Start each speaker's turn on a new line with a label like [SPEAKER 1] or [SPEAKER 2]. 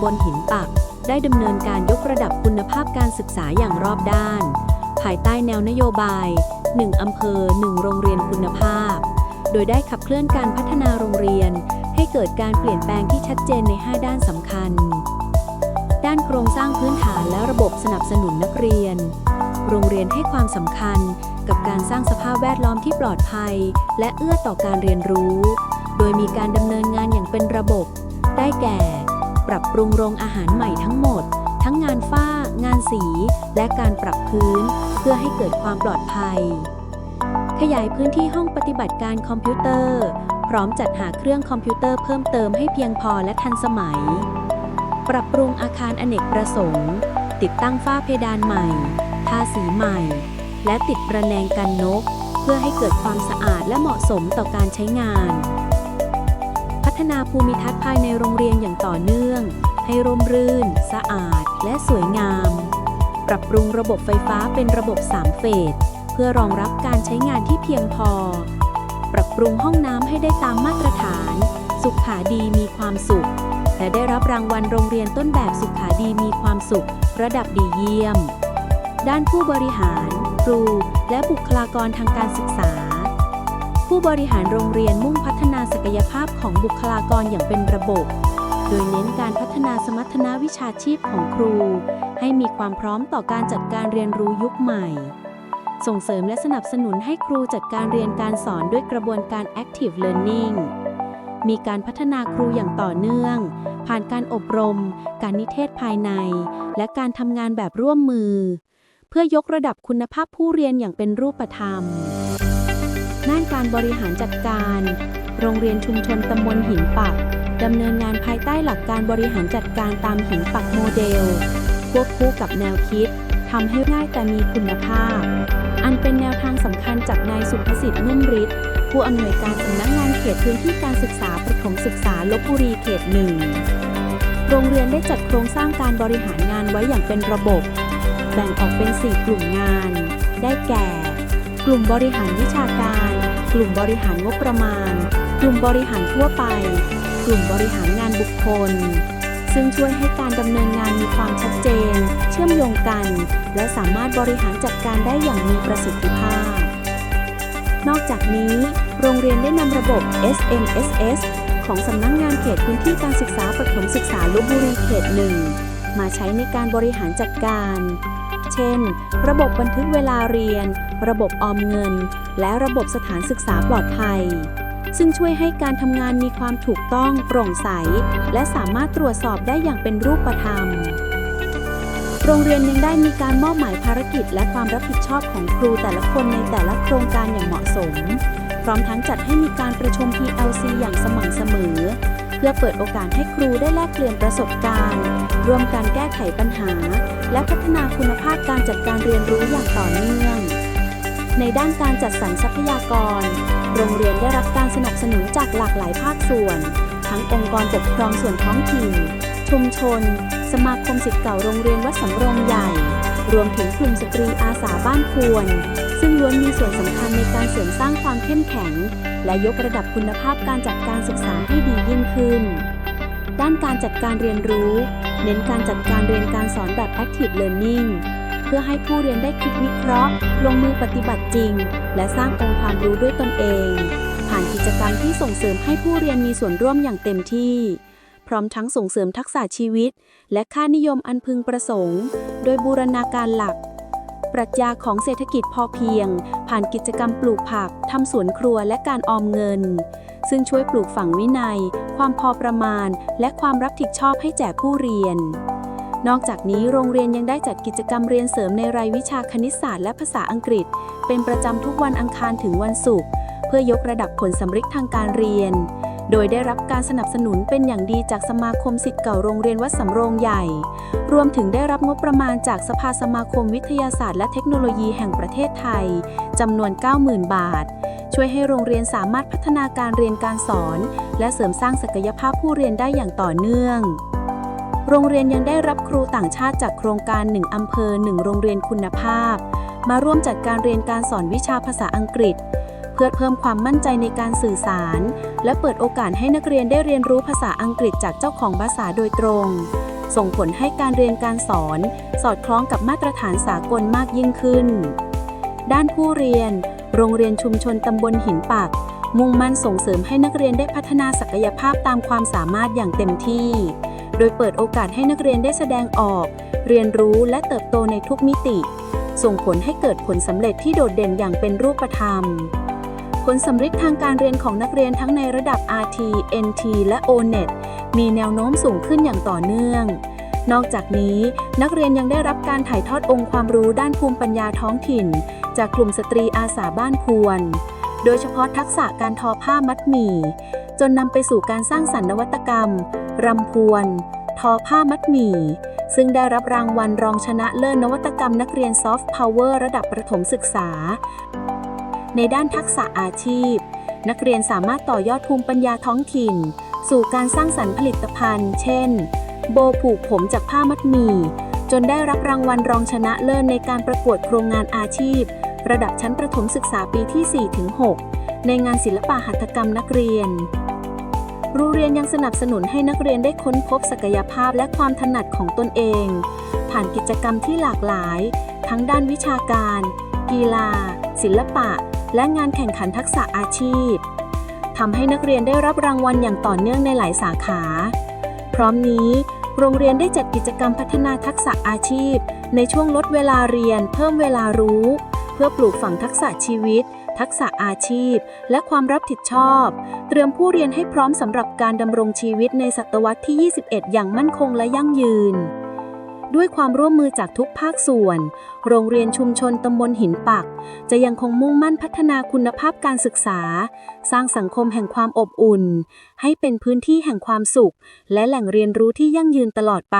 [SPEAKER 1] ำบลหินปัก ได้ดำเนินการยกระดับคุณภาพการศึกษาอย่างรอบด้าน ภายใต้แนวนโยบาย 1 อำเภอ 1 โรงเรียนคุณภาพ โดยได้ขับเคลื่อนการพัฒนาโรงเรียน ให้เกิดการเปลี่ยนแปลงที่ชัดเจนใน 5 ด้านสำคัญ ด้านโครงสร้างพื้นฐานและระบบสนับสนุนนักเรียน โรงเรียนให้ความสำคัญกับการสร้างสภาพแวดล้อมที่ปลอดภัย และเอื้อต่อการเรียนรู้ โดยมีการดำเนินงานอย่างเป็นระบบ ได้แก่ ปรับปรุงโรงอาหารใหม่ทั้งหมด ทั้งงานฝ้า งานสี และการปรับพื้น เพื่อให้เกิดความปลอดภัย ขยายพื้นที่ห้องปฏิบัติการคอมพิวเตอร์ พร้อมจัดหาเครื่องคอมพิวเตอร์เพิ่มเติมให้เพียงพอและทันสมัย ปรับปรุงอาคารอเนกประสงค์ ติดตั้งฝ้าเพดานใหม่ ทาสีใหม่ และติดประแนงกันนก เพื่อให้เกิดความสะอาดและเหมาะสมต่อการใช้งาน ฒนาภูมิทัศน์ภายในโรงเรียนอย่างต่อเนื่อง ให้ร่มรื่น สะอาด และสวยงาม ปรับปรุงระบบไฟฟ้าเป็นระบบ 3 เฟส เพื่อรองรับการใช้งานที่เพียงพอ ปรับปรุงห้องน้ำให้ได้ตามมาตรฐาน สุขาดีมีความสุข และได้รับรางวัลโรงเรียนต้นแบบสุขาดีมีความสุข ระดับดีเยี่ยม ด้านผู้บริหาร ครู และบุคลากรทางการศึกษา ผู้บริหารโรงเรียนมุ่งพัฒนา ศักยภาพของบุคลากรอย่างเป็นระบบ โดยเน้นการพัฒนาสมรรถนะวิชาชีพของครู ให้มีความพร้อมต่อการจัดการเรียนรู้ยุคใหม่ ส่งเสริมและสนับสนุนให้ครูจัดการเรียนการสอนด้วยกระบวนการ active learning มีการพัฒนาครูอย่างต่อเนื่อง ผ่านการอบรม การนิเทศภายใน และการทำงานแบบร่วมมือ เพื่อยกระดับคุณภาพผู้เรียนอย่างเป็นรูปธรรมด้านการบริหารจัดการ โรงเรียนชุมชนตำบลหินปักดำเนินงานภายใต้หลักการบริหารจัดการตามหินปักโมเดล ควบคู่กับแนวคิดทำให้ง่ายแต่มีคุณภาพ อันเป็นแนวทางสำคัญจากนายสุภสิทธิ์นุ่มฤทธิ์ผู้อำนวยการสำนักงานเขตพื้นที่การศึกษาประถมศึกษาลบบุรีเขตหนึ่งโรงเรียนได้จัดโครงสร้างการบริหารงานไว้อย่างเป็นระบบ แบ่งออกเป็น 4 กลุ่มงาน ได้แก่ กลุ่มบริหารวิชาการ กลุ่มบริหารงบประมาณ กลุ่มบริหารทั่วไป กลุ่มบริหารงานบุคคล ซึ่งช่วยให้การดำเนินงานมีความชัดเจน เชื่อมโยงกัน และสามารถบริหารจัดการได้อย่างมีประสิทธิภาพ นอกจากนี้ โรงเรียนได้นำระบบ SMSS ของสำนักงงานเขตพื้นที่การศึกษาประถมศึกษาลบบุรีเขตหนึ่งมาใช้ในการบริหารจัดการ เช่น ระบบบันทึกเวลาเรียน ระบบออมเงิน และระบบสถานศึกษาปลอดภัย ซึ่งช่วยให้การทำงานมีความถูกต้องโปร่งใส และสามารถตรวจสอบได้อย่างเป็นรูปธรรม โรงเรียนยังได้มีการมอบหมายภารกิจ และความรับผิดชอบของครูแต่ละคนในแต่ละโครงการอย่างเหมาะสม พร้อมทั้งจัดให้มีการประชุม PLC อย่างสม่ำเสมอ เพื่อเปิดโอกาสให้ครูได้แลกเปลี่ยนประสบการณ์ร่วมการแก้ไขปัญหา และพัฒนาคุณภาพการจัดการเรียนรู้อย่างต่อเนื่อง ในด้านการจัดสรรทรัพยากร โรงเรียนได้รับการสนับสนุนจากหลากหลายภาคส่วน ทั้งองค์กรปกครองส่วนท้องถิ่น ชุมชน สมาคมศิษย์เก่าโรงเรียนวัดสำโรงใหญ่ รวมถึงกลุ่มสตรีอาสาบ้านควร ซึ่งล้วนมีส่วนสำคัญในการเสริมสร้างความเข้มแข็ง และยกระดับคุณภาพการจัดการศึกษาให้ดียิ่งขึ้น ด้านการจัดการเรียนรู้ เน้นการจัดการเรียนการสอนแบบ active learning พื่อให้ผู้เรียนได้คิดวิเคราะห์ ลงมือปฏิบัติจริง และสร้างองค์ความรู้ด้วยตนเอง ผ่านกิจกรรมที่ส่งเสริมให้ผู้เรียนมีส่วนร่วมอย่างเต็มที่ พร้อมทั้งส่งเสริมทักษะชีวิต และค่านิยมอันพึงประสงค์ โดยบูรณาการหลัก ปรัชญาของเศรษฐกิจพอเพียง ผ่านกิจกรรมปลูกผักทำสวนครัวและการออมเงิน ซึ่งช่วยปลูกฝังวินัย ความพอประมาณ และความรับผิดชอบให้แก่ผู้เรียน นอกจากนี้โรงเรียนยังได้จัดกิจกรรมเรียนเสริมในรายวิชาคณิตศาสตร์และภาษาอังกฤษ เป็นประจำทุกวันอังคารถึงวันศุกร์เพื่อยกระดับผลสำฤทธิ์ทางการเรียน โดยได้รับการสนับสนุนเป็นอย่างดีจากสมาคมสิทธิ์เก่าโรงเรียนวัดสำโรงใหญ่ รวมถึงได้รับงบประมาณจากสภาสมาคมวิทยาศาสตร์และเทคโนโลยีแห่งประเทศไทยจำนวน 90,000 บาทช่วยให้โรงเรียนสามารถพัฒนาการเรียนการสอน และเสริมสร้างศักยภาพผู้เรียนได้อย่างต่อเนื่อง โรงเรียนยังได้รับครูต่างชาติจากโครงการ 1 อำเภอ 1 โรงเรียนคุณภาพ มาร่วมจัดการเรียนการสอนวิชาภาษาอังกฤษ เพื่
[SPEAKER 2] อเพิ่มความมั่นใจในการสื่อสาร และเปิดโอกาสให้นักเรียนได้เรียนรู้ภาษาอังกฤษจากเจ้าของภาษาโดยตรง ส่งผลให้การเรียนการสอน สอดคล้องกับมาตรฐานสากลมากยิ่งขึ้น ด้านผู้เรียน โรงเรียนชุมชนตำบลหินปักมุ่งมั่นส่งเสริมให้นักเรียนได้พัฒนาศักยภาพตามความสามารถอย่างเต็มที่ โดยเปิดโอกาสให้นักเรียนได้แสดงออก เรียนรู้และเติบโตในทุกมิติ ส่งผลให้เกิดผลสำเร็จที่โดดเด่นอย่างเป็นรูปธรรม ผลสำเร็จทางการเรียนของนักเรียนทั้งในระดับ RT NT และ ONET มีแนวโน้มสูงขึ้นอย่างต่อเนื่องนอกจากนี้ นักเรียนยังได้รับการถ่ายทอดองค์ความรู้ด้านภูมิปัญญาท้องถิ่น จากกลุ่มสตรีอาสาบ้านพวน โดยเฉพาะทักษะการทอผ้ามัดหมี่ จนนำไปสู่การสร้างสรรค์นวัตกรรมรำพวน ทอผ้ามัดหมี่ ซึ่งได้รับรางวัลรองชนะเลิศนวัตกรรมนักเรียนซอฟต์พาวเวอร์ระดับประถมศึกษา ในด้านทักษะอาชีพ นักเรียนสามารถต่อยอดภูมิปัญญาท้องถิ่น สู่การสร้างสรรค์ผลิตภัณฑ์ เช่น โบผูกผมจากผ้ามัดหมี่จนได้รับรางวัลรองชนะเลิศในการประกวดโครงงานอาชีพ ระดับชั้นประถมศึกษาปีที่4-6ในงานศิลปะหัตถกรรมนักเรียน โรงเรียนยังสนับสนุนให้นักเรียนได้ค้นพบศักยภาพและความถนัดของตนเอง ผ่านกิจกรรมที่หลากหลาย ทั้งด้านวิชาการ กีฬา ศิลปะ และงานแข่งขันทักษะอาชีพทำให้นักเรียนได้รับรางวัลอย่างต่อเนื่องในหลายสาขา พร้อมนี้โรงเรียนได้จัดกิจกรรมพัฒนาทักษะอาชีพ ในช่วงลดเวลาเรียนเพิ่มเวลารู้ พื่อปลูกฝังทักษะชีวิต ทักษะอาชีพ และความรับผิดชอบ เตรียมผู้เรียนให้พร้อมสำหรับการดำรงชีวิตในศตวรรษที่ 21 อย่างมั่นคงและยั่งยืน ด้วยความร่วมมือจากทุกภาคส่วน โรงเรียนชุมชนตำบลหินปัก จะยังคงมุ่งมั่นพัฒนาคุณภาพการศึกษา สร้างสังคมแห่งความอบอุ่น ให้เป็นพื้นที่แห่งความสุข และแหล่งเรียนรู้ที่ยั่งยืนตลอดไป